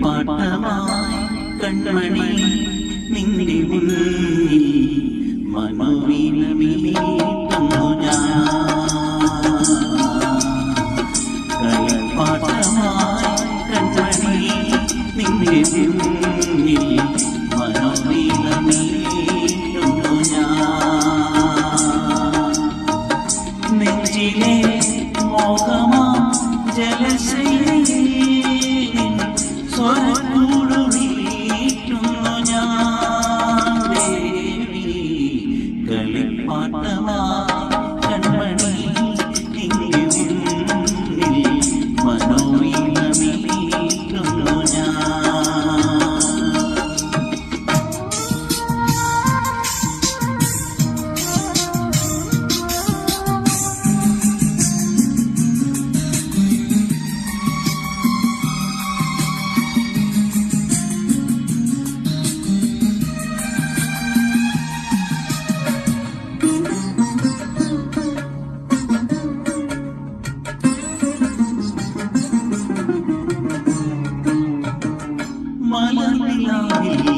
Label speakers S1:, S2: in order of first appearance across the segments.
S1: കളിപ്പാട്ടമായി കൺമണി നിന്റെ മുന്നിൽ മനോവീനമിലേക്കുന്നു ഞാൻ. കളിപ്പാട്ടമായി കൺമണി നിന്റെ മുന്നിൽ മനോവീനമിലേക്കുന്നു ഞാൻ. നെഞ്ചിലെ മോഹമാ ജലശൈലി സ്വർഗൂടുവിളിക്കുന്നു ഞാൻ കളിപ്പാട്ടമാ. নাহি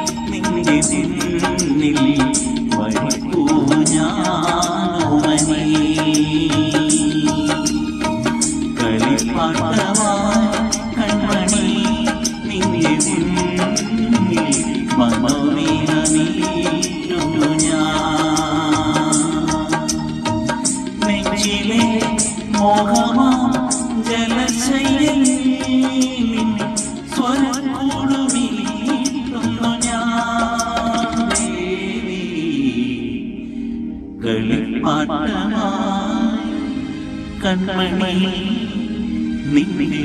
S1: നിന്നിൽ വൈകൂ ഞാൻ. കളിപ്പാട്ടമായി കൺമണി നിന്നെ